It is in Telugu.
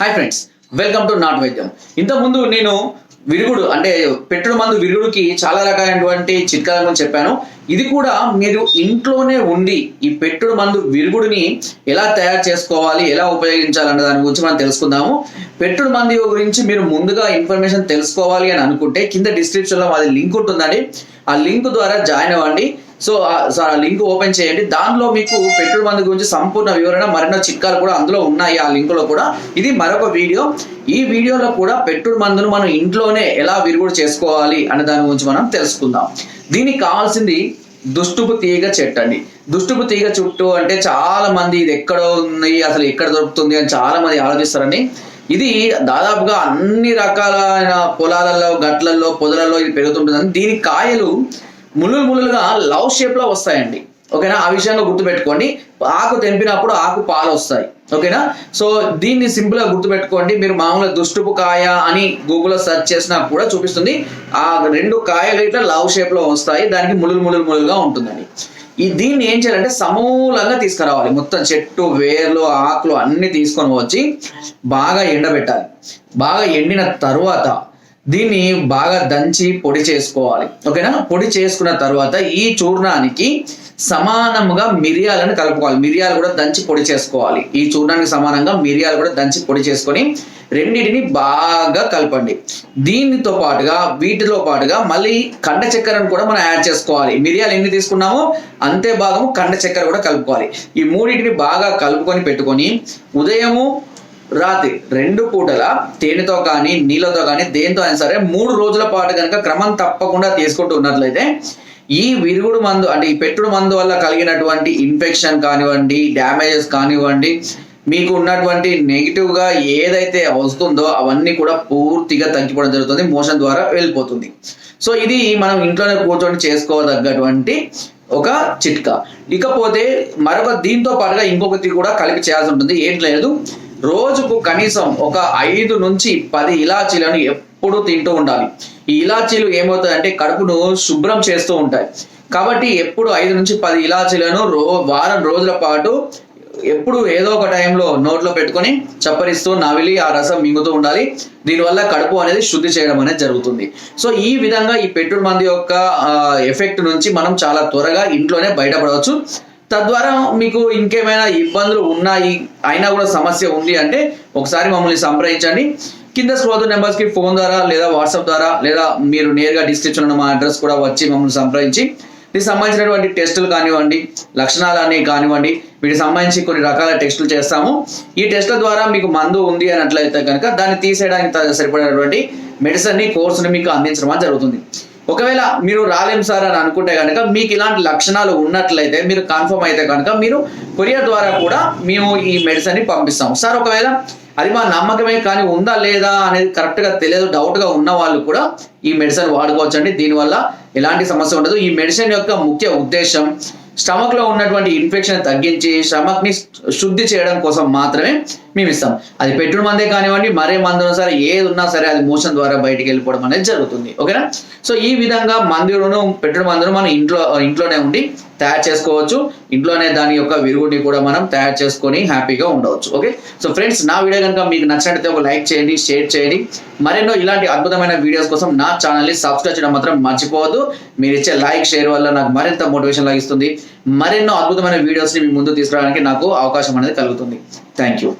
హాయ్ ఫ్రెండ్స్ వెల్కమ్ టు నాట్ వైద్యం ఇంతకుముందు నేను విరుగుడు అంటే పెట్టుడు మందు విరుగుడుకి చాలా రకాలైనటువంటి చిట్కాల గురించి చెప్పాను. ఇది కూడా మీరు ఇంట్లోనే ఉండి ఈ పెట్టుడు మందు విరుగుడిని ఎలా తయారు చేసుకోవాలి ఎలా ఉపయోగించాలన్న దాని గురించి మనం తెలుసుకుందాము. పెట్టుడు మందు గురించి మీరు ముందుగా ఇన్ఫర్మేషన్ తెలుసుకోవాలి అని అనుకుంటే కింద డిస్క్రిప్షన్లో మాది లింక్ ఉంటుందండి. ఆ లింక్ ద్వారా జాయిన్ అవ్వండి. సో ఆ- లింక్ ఓపెన్ చేయండి. దానిలో మీకు పెట్రోల్ మందు గురించి సంపూర్ణ వివరణ మరెన్నో చిట్కాలు కూడా అందులో ఉన్నాయి ఆ లింక్లో కూడా. ఇది మరొక వీడియో. ఈ వీడియోలో కూడా పెట్రోల్ మందును మనం ఇంట్లోనే ఎలా విరుగుడు చేసుకోవాలి అనే దాని గురించి మనం తెలుసుకుందాం. దీనికి కావాల్సింది దుష్టుపు తీగ చెట్టు అండి. దుష్టుపు తీగ చుట్టూ అంటే చాలా మంది ఇది ఎక్కడ ఉంది అసలు ఎక్కడ దొరుకుతుంది అని చాలా మంది ఆలోచిస్తారండి. ఇది దాదాపుగా అన్ని రకాలైన పొలాలలో గట్లలో పొదలలో ఇది పెరుగుతుంటుందని దీని కాయలు ముళ్ళు ములులుగా లవ్ షేప్లో వస్తాయండి. ఓకేనా? ఆ విషయంలో గుర్తుపెట్టుకోండి. ఆకు తెంపినప్పుడు ఆకు పాలు వస్తాయి. ఓకేనా? సో దీన్ని సింపుల్గా గుర్తుపెట్టుకోండి. మీరు మామూలుగా దుష్టుపు కాయ అని గూగుల్లో సెర్చ్ చేసినా కూడా చూపిస్తుంది. ఆ రెండు కాయలు ఇట్లా లవ్ షేప్లో వస్తాయి. దానికి ముళ్ళు ముళ్ళు ముళ్ళుగా ఉంటుందండి. ఈ దీన్ని ఏం చేయాలంటే సమూలంగా తీసుకురావాలి. మొత్తం చెట్టు వేర్లు ఆకులు అన్ని తీసుకొని వచ్చి బాగా ఎండబెట్టాలి. బాగా ఎండిన తర్వాత దీన్ని బాగా దంచి పొడి చేసుకోవాలి. ఓకేనా? పొడి చేసుకున్న తర్వాత ఈ చూర్ణానికి సమానంగా మిరియాలను కలుపుకోవాలి. మిరియాలు కూడా దంచి పొడి చేసుకోవాలి. ఈ చూర్ణానికి సమానంగా మిరియాలు కూడా దంచి పొడి చేసుకొని రెండింటిని బాగా కలపండి. దీనితో పాటుగా వీటితో పాటుగా మళ్ళీ కండ చక్కెరను కూడా మనం యాడ్ చేసుకోవాలి. మిరియాలు ఎన్ని తీసుకున్నామో అంతే భాగము కండ చక్కెర కూడా కలుపుకోవాలి. ఈ మూడింటిని బాగా కలుపుకొని పెట్టుకొని ఉదయము రాత్రి రెండు పూటల తేనెతో కానీ నీళ్ళతో కానీ దేంతో అయినా సరే మూడు రోజుల పాటు కనుక క్రమం తప్పకుండా తీసుకుంటూ ఉన్నట్లయితే ఈ విరుగుడు మందు అంటే ఈ పెట్టుడు మందు వల్ల కలిగినటువంటి ఇన్ఫెక్షన్ కానివ్వండి డ్యామేజెస్ కానివ్వండి మీకు ఉన్నటువంటి నెగిటివ్గా ఏదైతే వస్తుందో అవన్నీ కూడా పూర్తిగా తగ్గిపోవడం జరుగుతుంది మోషన్ ద్వారా వెళ్ళిపోతుంది. సో ఇది మనం ఇంట్లోనే కూర్చొని చేసుకోదగ్గటువంటి ఒక చిట్కా. ఇకపోతే మరొక దీంతో పాటుగా ఇంకొకటి కూడా కలిపి చేయాల్సి ఉంటుంది. ఏం లేదు. రోజుకు కనీసం ఒక ఐదు నుంచి పది ఇలాచీలను ఎప్పుడు తింటూ ఉండాలి. ఈ ఇలాచీలు ఏమవుతాయంటే కడుపును శుభ్రం చేస్తూ ఉంటాయి. కాబట్టి ఎప్పుడు ఐదు నుంచి పది ఇలాచీలను రో వారం రోజుల పాటు ఎప్పుడు ఏదో ఒక టైంలో నోట్లో పెట్టుకొని చప్పరిస్తూ నవిలి ఆ రసం మింగుతూ ఉండాలి. దీనివల్ల కడుపు అనేది శుద్ధి చేయడం అనేది జరుగుతుంది. సో ఈ విధంగా ఈ పెట్టుడు మంది యొక్క ఎఫెక్ట్ నుంచి మనం చాలా త్వరగా ఇంట్లోనే బయటపడవచ్చు. తద్వారా మీకు ఇంకేమైనా ఇబ్బందులు ఉన్నాయి అయినా కూడా సమస్య ఉంది అంటే ఒకసారి మమ్మల్ని సంప్రదించండి. కింద స్క్రోల్ నెంబర్స్కి ఫోన్ ద్వారా లేదా వాట్సాప్ ద్వారా లేదా మీరు నేరుగా డిస్క్రిప్షన్ ఉన్న మా అడ్రస్ కూడా వచ్చి మమ్మల్ని సంప్రదించి దీనికి సంబంధించినటువంటి టెస్టులు కానివ్వండి లక్షణాలు అనేవి కానివ్వండి వీటికి సంబంధించి కొన్ని రకాల టెస్టులు చేస్తాము. ఈ టెస్టుల ద్వారా మీకు మందు ఉంది అన్నట్లయితే కనుక దాన్ని తీసేయడానికి సరిపడేటువంటి మెడిసిన్ని కోర్సుని మీకు అందించడం జరుగుతుంది. ఒకవేళ మీరు రాలేం సార్ అని అనుకుంటే కనుక మీకు ఇలాంటి లక్షణాలు ఉన్నట్లయితే మీరు కన్ఫర్మ్ అయితే కనుక మీరు కొరియర్ ద్వారా కూడా మేము ఈ మెడిసిన్ని పంపిస్తాం సార్ ఒకవేళ అది మా నమ్మకమే కానీ ఉందా లేదా అనేది కరెక్ట్గా తెలియదు డౌట్గా ఉన్న వాళ్ళు కూడా ఈ మెడిసిన్ వాడుకోవచ్చండి. దీనివల్ల ఎలాంటి సమస్య ఉండదు. ఈ మెడిసిన్ యొక్క ముఖ్య ఉద్దేశం స్టమక్లో ఉన్నటువంటి ఇన్ఫెక్షన్ తగ్గించి స్టమక్ని శుద్ధి చేయడం కోసం మాత్రమే మేము ఇస్తాం అది పెట్టుడు మందే కానివ్వండి మరే మందున సరే ఏది ఉన్నా సరే అది మోషన్ ద్వారా బయటికి వెళ్ళిపోవడం అనేది జరుగుతుంది. ఓకేనా? సో ఈ విధంగా మందులను పెట్టుడు మందును మనం ఇంట్లో ఇంట్లోనే ఉండి తయారు చేసుకోవచ్చు. ఇంట్లోనే దాని యొక్క విరుగుడిని కూడా మనం తయారు చేసుకొని హ్యాపీగా ఉండవచ్చు. ఓకే? సో ఫ్రెండ్స్ నా వీడియో కనుక మీకు నచ్చినట్లయితే ఒక లైక్ చేయండి షేర్ చేయండి. మరెన్నో ఇలాంటి అద్భుతమైన వీడియోస్ కోసం నా ఛానల్ని సబ్స్క్రైబ్ చేయడం మాత్రం మర్చిపోవద్దు. మీరు ఇచ్చే లైక్ షేర్ వల్ల నాకు మరింత మోటివేషన్ లభిస్తుంది మరెన్నో అద్భుతమైన వీడియోస్ని మీ ముందు తీసుకురావడానికి నాకు అవకాశం అనేది కలుగుతుంది. Thank you.